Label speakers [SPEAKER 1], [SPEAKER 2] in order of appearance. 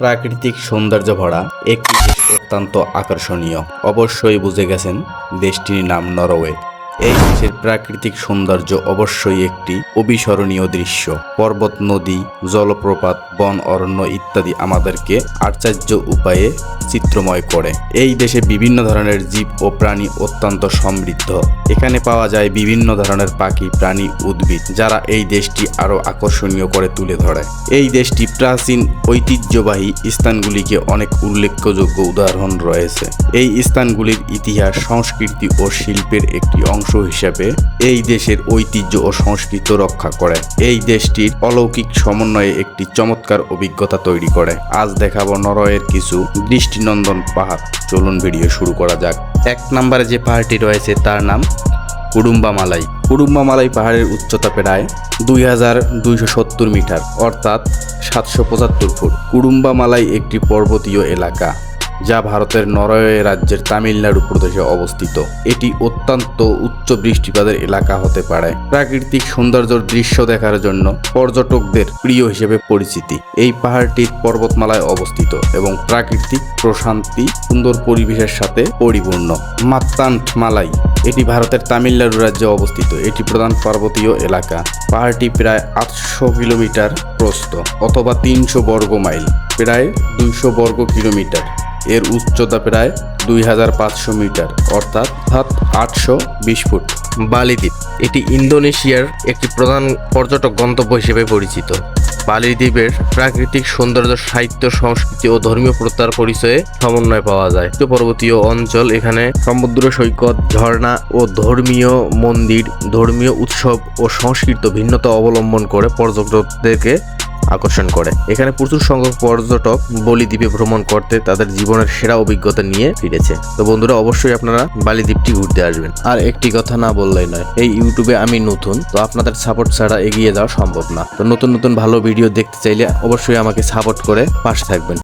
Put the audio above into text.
[SPEAKER 1] প্রাকৃতিক সৌন্দর্য ভরা একটি দেশ অত্যন্ত আকর্ষণীয়। অবশ্যই বুঝে গেছেন দেশটির নাম নরওয়ে। এই দেশের প্রাকৃতিক সৌন্দর্য অবশ্যই একটি অবিস্মরণীয় দৃশ্য। পর্বত, নদী, জলপ্রপাত, বন, অরণ্য ইত্যাদি আমাদেরকে আশ্চর্য উপায়ে চিত্রময় করে। এই দেশে বিভিন্ন ধরনের জীব ও প্রাণী অত্যন্ত সমৃদ্ধ। এখানে পাওয়া যায় বিভিন্ন ধরনের পাখি, প্রাণী, উদ্ভিদ, যারা এই দেশটি আরও আকর্ষণীয় করে তুলে ধরে। এই দেশটি প্রাচীন ঐতিহ্যবাহী স্থানগুলিকে অনেক উল্লেখযোগ্য উদাহরণ রয়েছে। এই স্থানগুলির ইতিহাস, সংস্কৃতি ও শিল্পের একটি অংশ। হিসেবে এই দেশের ঐতিহ্য ও সংস্কৃতি রক্ষা করে। এই দেশটির অলৌকিক সমন্বয়ে একটি চমৎকার অভিজ্ঞতা তৈরি করে। আজ দেখাবো নরওয়ের কিছু দৃষ্টিনন্দন পাহাড়। চলুন ভিডিও শুরু করা যাক। এক নম্বরে যে পাহাড়টি রয়েছে তার নাম কুডুম্বা মালাই। কুডুম্বা মালাই পাহাড়ের উচ্চতা প্রায় দুই হাজার দুইশো সত্তর মিটার, অর্থাৎ সাতশো পঁচাত্তর ফুট। কুডুম্বা মালাই একটি পর্বতীয় এলাকা। যা ভারতের নরওয়ে রাজ্যের তামিলনাড়ু প্রদেশে অবস্থিত। এটি অত্যন্ত উচ্চ বৃষ্টিপাতের এলাকা হতে পারে। প্রাকৃতিক সৌন্দর্যের দৃশ্য দেখার জন্য পর্যটকদের প্রিয় হিসেবে পরিচিতি। এই পাহাড়টি পর্বতমালায় অবস্থিত এবং প্রাকৃতিক প্রশান্তি সুন্দর পরিবেশের সাথে পরিপূর্ণ। মাত্তান্ট মালাই এটি ভারতের তামিলনাড়ু রাজ্যে অবস্থিত। এটি প্রধান পার্বতীয় এলাকা। পাহাড়টি প্রায় আটশো কিলোমিটার প্রস্থ অথবা তিনশো বর্গ মাইল। প্রায় দুইশো বর্গ কিলোমিটার। এর উচ্চতা প্রায় দুই হাজার পাঁচশো মিটার, অর্থাৎ আটশো বিশ ফুট।
[SPEAKER 2] বালিদ্বীপ, এটি ইন্দোনেশিয়ার একটি প্রধান পর্যটক গন্তব্য হিসেবে পরিচিত। বালিদ্বীপের প্রাকৃতিক সৌন্দর্য, সাহিত্য, সংস্কৃতি ও ধর্মীয় প্রত্যার পরিচয়ে সমন্বয় পাওয়া যায়। পর্বতীয় অঞ্চল এখানে সমুদ্র সৈকত, ঝর্ণা ও ধর্মীয় মন্দির, ধর্মীয় উৎসব ও সংস্কৃত ভিন্নতা অবলম্বন করে পর্যটকদেরকে আকর্ষণ করে। এখানে প্রচুর সংখ্যক পর্যটক বলিদ্বীপে ভ্রমণ করতে তাদের জীবনের সেরা অভিজ্ঞতা নিয়ে ফিরেছে। তো বন্ধুরা, অবশ্যই আপনারা বালিদ্বীপটি ঘুরতে আসবেন। আর একটি কথা না বললেই নয়, এই ইউটিউবে আমি নতুন, তো আপনাদের সাপোর্ট ছাড়া এগিয়ে যাওয়া সম্ভব না। তো নতুন নতুন ভালো ভিডিও দেখতে চাইলে অবশ্যই আমাকে সাপোর্ট করে পাশে থাকবেন।